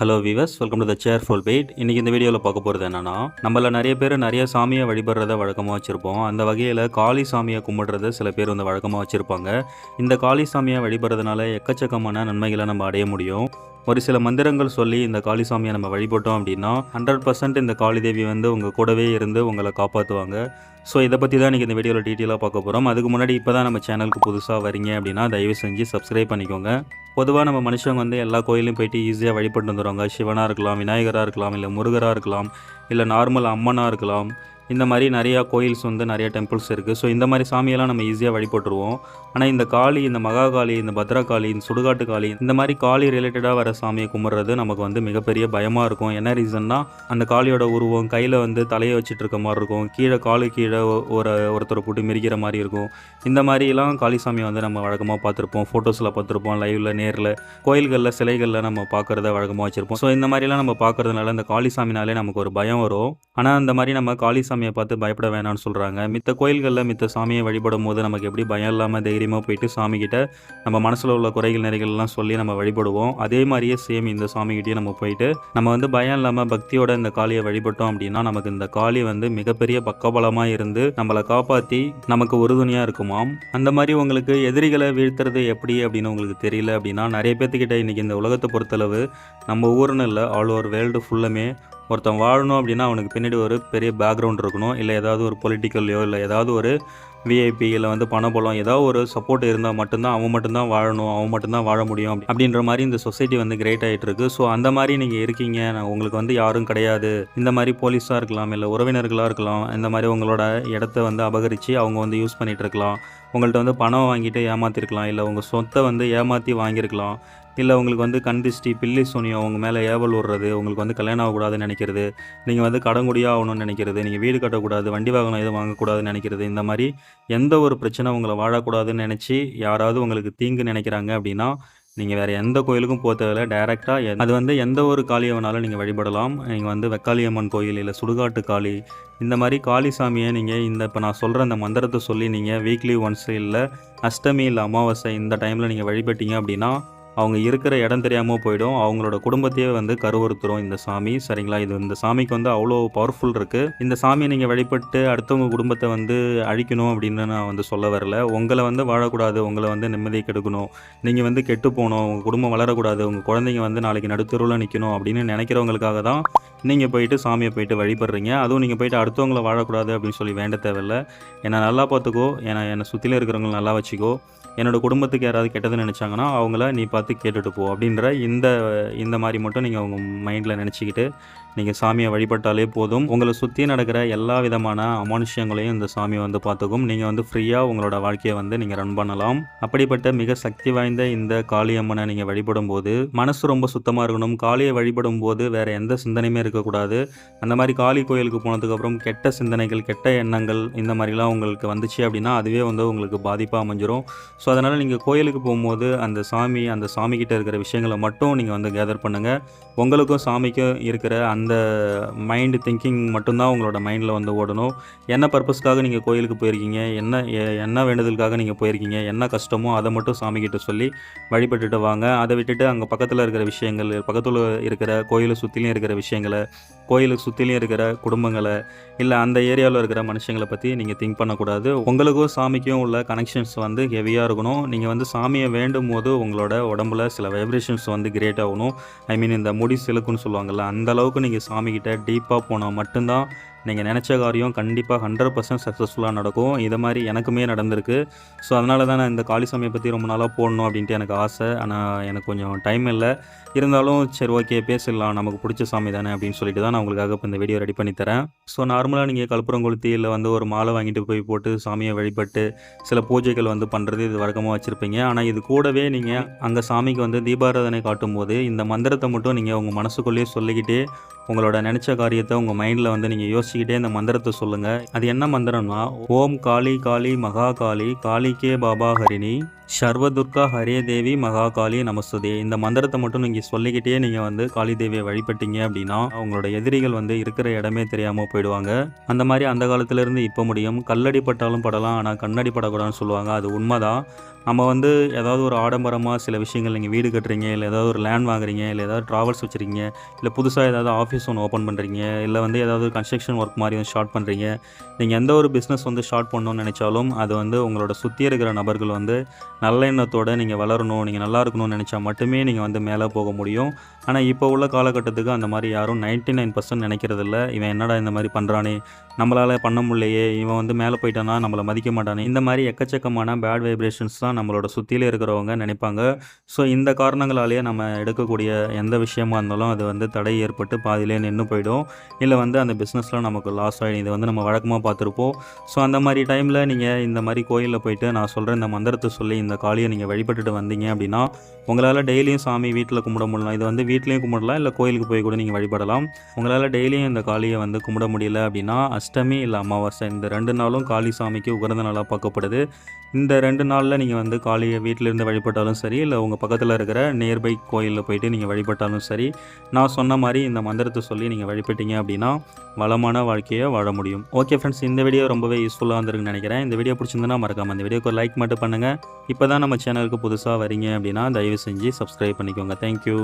Hello viewers welcome to the cheerful paid இன்றைக்கி இந்த வீடியோவில் பார்க்க போகிறது என்னென்னா நம்மள நிறைய பேர் நிறைய சாமியை வழிபடுறத வழக்கமாக வச்சுருப்போம். அந்த வகையில் காளி சாமியை கும்பிடுறத சில பேர் வந்து வழக்கமாக வச்சுருப்பாங்க. இந்த காளி சாமியை வழிபடுறதுனால எக்கச்சக்கமான நன்மைகளை நம்ம அடைய முடியும். ஒரு சில மந்திரங்கள் சொல்லி இந்த காளிசாமியை நம்ம வழிபட்டோம் அப்படின்னா ஹண்ட்ரட் பர்சன்ட் இந்த காளி தேவி வந்து உங்கள் கூடவே இருந்து உங்களை காப்பாற்றுவாங்க ஸோ இதை பற்றி தான் இன்றைக்கி இந்த வீடியோவில் டீட்டெயிலாக பார்க்க போகிறோம் அதுக்கு முன்னாடி இப்போ தான் நம்ம சேனலுக்கு புதுசாக வரீங்க அப்படின்னா தயவு செஞ்சு சப்ஸ்கிரைப் பண்ணிக்கோங்க. பொதுவாக நம்ம மனுஷங்க வந்து எல்லா கோயிலையும் போயிட்டு ஈஸியாக வழிபட்டு வந்துடுவாங்க சிவனாக இருக்கலாம் விநாயகராக இருக்கலாம் இல்லை முருகராக இருக்கலாம் இல்லை நார்மல் அம்மனாக இருக்கலாம். இந்த மாதிரி நிறையா கோயில்ஸ் வந்து நிறைய டெம்பிள்ஸ் இருக்குது ஸோ இந்த மாதிரி சாமியெல்லாம் நம்ம ஈஸியாக வழிபட்டுருவோம். ஆனால் இந்த காளி இந்த மகா காளி இந்த பத்ரா காளி இந்த சுடுகாட்டு காளி இந்த மாதிரி காளி ரிலேட்டடாக வர சாமியை கும்பிட்றது நமக்கு வந்து மிகப்பெரிய பயமாக இருக்கும். என்ன ரீசன்னா அந்த காளியோட உருவம் கையில் வந்து தலையை வச்சுட்டு இருக்க மாதிரி இருக்கும். கீழே காலு கீழே ஒரு ஒருத்தரை போட்டு மிரிக்கிற மாதிரி இருக்கும். இந்த மாதிரிலாம் காளிசாமியை வந்து நம்ம வழக்கமாக பார்த்துருப்போம். ஃபோட்டோஸில் பார்த்துருப்போம் லைவில் நேரில். கோயில்களில் சிலைகளில் நம்ம பார்க்குறத வழக்கமாக வச்சுருப்போம். ஸோ இந்த மாதிரிலாம் நம்ம பார்க்கறதுனால இந்த காளி சாமினாலே நமக்கு ஒரு பயம் வரும். ஆனால் அந்த மாதிரி நம்ம காளி சாமியை பார்த்து பயப்பட வேணாம்னு சொல்கிறாங்க மித்த கோயில்களில் மித்த சாமியை வழிபடும் போது நமக்கு எப்படி பயம் இல்லாமல் தைரியமாக போயிட்டு சாமிக்கிட்ட நம்ம மனசில் உள்ள குறைகள் நிறைகள்லாம் சொல்லி நம்ம வழிபடுவோம். அதே மாதிரியே சேம் இந்த சாமிகிட்டயும் நம்ம போயிட்டு நம்ம வந்து பயம் இல்லாமல் பக்தியோட இந்த காளியை வழிபட்டோம் அப்படின்னா நமக்கு இந்த காளி வந்து மிகப்பெரிய பக்கபலமாக இருந்து நம்மளை காப்பாற்றி நமக்கு உறுதுணையாக இருக்குமாம். அந்த மாதிரி உங்களுக்கு எதிரிகளை வீழ்த்துறது எப்படி அப்படின்னு உங்களுக்கு தெரியல அப்படின்னா நிறைய பேர்த்துக்கிட்ட இன்றைக்கி இந்த உலகத்தை பொறுத்தளவு நம்ம ஊர்னு இல்லை ஆல் ஓவர் வேர்ல்டு ஃபுல்லுமே ஒருத்தன் வாழணும் அப்படின்னா அவனுக்கு பின்னாடி ஒரு பெரிய பேக்ரவுண்ட் இருக்கணும் இல்லை ஏதாவது ஒரு பொலிட்டிக்கல்லையோ இல்லை ஏதாவது ஒரு விஐபி இல்லை வந்து பணபலம் ஏதாவது ஒரு சப்போர்ட் இருந்தால் மட்டும்தான் அவன் மட்டும்தான் வாழணும் அவன் மட்டும்தான் வாழ முடியும் அப்படி- அப்படின்ற மாதிரி இந்த சொசைட்டி வந்து கிரேட் ஆகிட்டு இருக்கு ஸோ அந்த மாதிரி நீங்கள் இருக்கீங்க நான் உங்களுக்கு வந்து யாரும் கிடையாது. இந்த மாதிரி போலீஸாக இருக்கலாம் இல்லை உறவினர்களாக இருக்கலாம் இந்த மாதிரி உங்களோட இடத்த வந்து அபகரித்து அவங்க வந்து யூஸ் பண்ணிகிட்டு இருக்கலாம் உங்கள்கிட்ட வந்து பணம் வாங்கிட்டு ஏமாற்றிருக்கலாம் இல்லை உங்கள் சொத்தை வந்து ஏமாற்றி வாங்கியிருக்கலாம் இல்லை உங்களுக்கு வந்து கண்திஷ்டி பில்லி சூனியம் உங்கள் மேலே ஏவல் விடுறது உங்களுக்கு வந்து கல்யாணம் ஆகக்கூடாதுன்னு நினைக்கிறது நீங்கள் வந்து கடங்குடியாக ஆகணும்னு நினைக்கிறது நீங்கள் வீடு கட்டக்கூடாது வண்டி வாகனம் எதுவும் வாங்கக்கூடாதுன்னு நினைக்கிறது இந்த மாதிரி எந்த ஒரு பிரச்சனை உங்களை வாழக்கூடாதுன்னு நினச்சி யாராவது உங்களுக்கு தீங்கு நினைக்கிறாங்க அப்படின்னா நீங்கள் வேறு எந்த கோயிலுக்கும் போக தேவையில்ல. டேரெக்டாக அது வந்து எந்த ஒரு காளியை வேணாலும் நீங்கள் வழிபடலாம். நீங்கள் வந்து வெக்காளியம்மன் கோயில் இல்லை சுடுகாட்டு காளி இந்த மாதிரி காளி சாமியை நீங்கள் இந்த இப்போ நான் சொல்கிற அந்த மந்திரத்தை சொல்லி நீங்கள் வீக்லி ஒன்ஸ் இல்லை அஷ்டமி இல்லை அமாவாசை இந்த டைமில் நீங்கள் வழிபட்டீங்க அப்படின்னா அவங்க இருக்கிற இடம் தெரியாமல் போயிடும். அவங்களோட குடும்பத்தையே வந்து கருவறுத்துரும் இந்த சாமி. சரிங்களா? இது இந்த சாமிக்கு வந்து அவ்வளோ பவர்ஃபுல் இருக்குது இந்த சாமியை நீங்கள் வழிபட்டு அடுத்தவங்க குடும்பத்தை வந்து அழிக்கணும் அப்படின்னு நான் வந்து சொல்ல வரல. உங்களை வந்து வாழக்கூடாது. உங்களை வந்து நிம்மதியை கெடுக்கணும். நீங்கள் வந்து கெட்டு போகணும். உங்கள் குடும்பம் வளரக்கூடாது. உங்கள் குழந்தைங்க வந்து நாளைக்கு நடுத்தருவில் நிற்கணும் அப்படின்னு நினைக்கிறவங்களுக்காக தான் நீங்கள் போயிட்டு சாமியை போயிட்டு வழிபடுறீங்க. அதுவும் நீங்கள் போயிட்டு அடுத்தவங்களை வாழக்கூடாது அப்படின்னு சொல்லி வேண்ட தேவையில்ல. என்னை நல்லா பார்த்துக்கோ. என்னை என்னை சுற்றில இருக்கிறவங்கள நல்லா வச்சுக்கோ. என்னோட குடும்பத்துக்கு யாராவது கெட்டது நினச்சாங்கன்னா அவங்கள நீ பார்த்து கேட்டுட்டு போ அப்படின்ற இந்த இந்த மாதிரி மட்டும் நீங்கள் உங்கள் மைண்டில் நினச்சிக்கிட்டு நீங்கள் சாமியை வழிபட்டாலே போதும். உங்களை சுற்றி நடக்கிற எல்லா விதமான அமானுஷ்யங்களையும் இந்த சாமி வந்து பார்த்துக்கும். நீங்கள் வந்து ஃப்ரீயாக உங்களோட வாழ்க்கையை வந்து நீங்கள் ரன் பண்ணலாம். அப்படிப்பட்ட மிக சக்தி வாய்ந்த இந்த காளியம்மனை நீங்கள் வழிபடும் போது மனசு ரொம்ப சுத்தமாக இருக்கணும். காளியை வழிபடும் போது வேறு எந்த சிந்தனையுமே இருக்கக்கூடாது. அந்த மாதிரி காளி கோயிலுக்கு போனதுக்கப்புறம் கெட்ட சிந்தனைகள் கெட்ட எண்ணங்கள் இந்த மாதிரிலாம் உங்களுக்கு வந்துச்சு அப்படின்னா அதுவே வந்து உங்களுக்கு பாதிப்பாக அமைஞ்சிரும். ஸோ அதனால் நீங்கள் கோயிலுக்கு போகும்போது அந்த சாமி அந்த சாமிக்கிட்ட இருக்கிற விஷயங்களை மட்டும் நீங்கள் வந்து கேதர் பண்ணுங்கள் உங்களுக்கும் சாமிக்கும் இருக்கிற அந்த மைண்டு திங்கிங் மட்டும்தான் உங்களோட மைண்டில் வந்து ஓடணும். என்ன பர்பஸ்க்காக நீங்கள் கோயிலுக்கு போயிருக்கீங்க? என்ன என்ன வேண்டுதலுக்காக நீங்கள் போயிருக்கீங்க? என்ன கஷ்டமோ அதை மட்டும் சாமிக்கிட்ட சொல்லி வழிபட்டுட்டு வாங்க. அதை விட்டுட்டு அங்கே பக்கத்தில் இருக்கிற விஷயங்கள் பக்கத்தில் இருக்கிற கோயிலை சுற்றிலையும் இருக்கிற விஷயங்களை கோயிலுக்கு சுற்றிலையும் இருக்கிற குடும்பங்களை இல்லை அந்த ஏரியாவில் இருக்கிற மனுஷங்களை பற்றி நீங்கள் திங்க் பண்ணக்கூடாது. உங்களுக்கும் சாமிக்கும் உள்ள கனெக்ஷன்ஸ் வந்து ஹெவியாக இருக்கணும். நீங்கள் வந்து சாமியை வேண்டும் போது உங்களோட உடம்புல சில வைப்ரேஷன்ஸ் வந்து கிரியேட் ஆகணும். ஐ மீன் இந்த முடி சிலுக்குன்னு சொல்லுவாங்கள்ல அந்த அளவுக்கு நீங்கள் சாமிக்கிட்ட டீப்பாக போனால் மட்டும்தான் நீங்கள் நினச்ச காரியம் கண்டிப்பாக ஹண்ட்ரட் பர்சன்ட் சக்ஸஸ்ஃபுல்லாக நடக்கும். இதை மாதிரி எனக்குமே நடந்திருக்கு. ஸோ அதனால தான் நான் இந்த காளிசாமியை பற்றி ரொம்ப நாளாக போடணும் அப்படின்ட்டு எனக்கு ஆசை. ஆனால் எனக்கு கொஞ்சம் டைம் இல்லை. இருந்தாலும் சரி ஓகே பேசிடலாம். நமக்கு பிடிச்ச சாமி தானே அப்படின்னு சொல்லிட்டு தான் நான் உங்களுக்காக இப்போ இந்த வீடியோ ரெடி பண்ணி தரேன். ஸோ நார்மலாக நீங்கள் கற்பூரம் கொளுத்தி இல்லை வந்து ஒரு மாலை வாங்கிட்டு போய் போட்டு சாமியை வழிபட்டு சில பூஜைகள் வந்து பண்ணுறது இது வழக்கமாக வச்சுருப்பீங்க. ஆனால் இது கூடவே நீங்கள் அங்கே சாமிக்கு வந்து தீபாராதனை காட்டும் போது இந்த மந்திரத்தை மட்டும் நீங்கள் உங்கள் மனசுக்குள்ளேயே சொல்லிக்கிட்டே உங்களோட நினச்ச காரியத்தை உங்கள் மைண்டில் வந்து நீங்கள் யோசிச்சுக்கிட்டே இந்த மந்திரத்தை சொல்லுங்கள் அது என்ன மந்திரம்னா ஓம் காளி காளி மகா காளி காளிக்கே பாபா ஹரிணி சர்வதுர்கா ஹரே தேவி மகாகாளி நமஸ்துதே. இந்த மந்திரத்தை மட்டும் நீங்கள் சொல்லிக்கிட்டே நீங்கள் வந்து காளி தேவியை வழிபட்டீங்க அப்படின்னா அவங்களோட எதிரிகள் வந்து இருக்கிற இடமே தெரியாமல் போயிடுவாங்க. அந்த மாதிரி அந்த காலத்திலேருந்து இப்போ முடியும். கல்லடி பட்டாலும் படலாம் ஆனால் கண்ணடி படக்கூடாதுன்னு சொல்லுவாங்க. அது உண்மைதான். நம்ம வந்து ஏதாவது ஒரு ஆடம்பரமாக சில விஷயங்கள் நீங்கள் வீடு கட்டுறீங்க இல்லை ஏதாவது ஒரு லேண்ட் வாங்குறீங்க இல்லை ஏதாவது ட்ராவல்ஸ் வச்சுருக்கீங்க இல்லை புதுசாக ஏதாவது ஆஃபீஸ் ஒன்று ஓப்பன் பண்ணுறீங்க இல்லை வந்து ஏதாவது கன்ஸ்ட்ரக்ஷன் ஒர்க் மாதிரி வந்து ஸ்டார்ட் பண்ணுறீங்க நீங்கள் எந்த ஒரு பிஸ்னஸ் வந்து ஸ்டார்ட் பண்ணணும்னு நினச்சாலும் அது வந்து உங்களோட சுற்றி இருக்கிற நபர்கள் வந்து நல்ல எண்ணத்தோடு நீங்கள் வளரணும் நீங்கள் நல்லா இருக்கணும்னு நினச்சா மட்டுமே நீங்கள் வந்து மேலே போக முடியும். ஆனால் இப்போ உள்ள காலகட்டத்துக்கு அந்த மாதிரி யாரும் நைன்ட்டி நைன் பர்சன்ட் நினைக்கிறதில்ல. இவன் என்னடா இந்த மாதிரி பண்ணுறானே நம்மளால் பண்ண முடியலையே. இவன் வந்து மேலே போயிட்டானா? நம்மளை மதிக்க மாட்டானே? இந்த மாதிரி எக்கச்சக்கமான பேட் வைப்ரேஷன்ஸ் தான் நம்மளோட சுற்றியில் இருக்கிறவங்க நினைப்பாங்க. ஸோ இந்த காரணங்களாலேயே நம்ம எடுக்கக்கூடிய எந்த விஷயமா இருந்தாலும் அது வந்து தடை ஏற்பட்டு பாதியிலே நின்று போயிடும். இல்லை வந்து அந்த பிஸ்னஸில் நமக்கு லாஸ் ஆகிடும் இது வந்து நம்ம வழக்கமாக பார்த்துருப்போம். ஸோ அந்த மாதிரி டைமில் நீங்கள் இந்த மாதிரி கோயிலில் போயிட்டு நான் சொல்கிற இந்த மந்திரத்தை சொல்லி இந்த காளியை நீங்கள் வழிபட்டுட்டு வந்தீங்க அப்படின்னா உங்களால் டெய்லியும் சாமி வீட்டில் கும்பிட முடியலாம். இது வந்து வீட்லேயும் கும்பிடலாம் இல்லை கோயிலுக்கு போய் கூட நீங்கள் வழிபடலாம். உங்களால் டெய்லியும் இந்த காளியை வந்து கும்பிட முடியல அப்படின்னா அஷ்டமி இல்லை அமாவாசை இந்த ரெண்டு நாளும் காளி சாமிக்கு உகந்த நாளாக பார்க்கப்படுது. இந்த ரெண்டு நாளில் நீங்கள் வந்து காளியை வீட்டிலேருந்து வழிபட்டாலும் சரி இல்லை உங்கள் பக்கத்தில் இருக்கிற நியர்பை கோயிலில் போயிட்டு நீங்கள் வழிபட்டாலும் சரி நான் சொன்ன மாதிரி இந்த மந்திரத்தை சொல்லி நீங்கள் வழிபட்டீங்க அப்படின்னா வளமான வாழ்க்கையை வாழ முடியும். ஓகே ஃப்ரெண்ட்ஸ் இந்த வீடியோ ரொம்பவே யூஸ்ஃபுல்லாக இருந்திருக்குன்னு நினைக்கிறேன். இந்த வீடியோ பிடிச்சிருந்தனா மறக்காம இந்த வீடியோக்கு லைக் மட்டும் பண்ணுங்கள் இப்போ தான் நம்ம சேனலுக்கு புதுசாக வரீங்க அப்படின்னா தயவு செஞ்சு சப்ஸ்கிரைப் பண்ணிக்கோங்க. தேங்க்யூ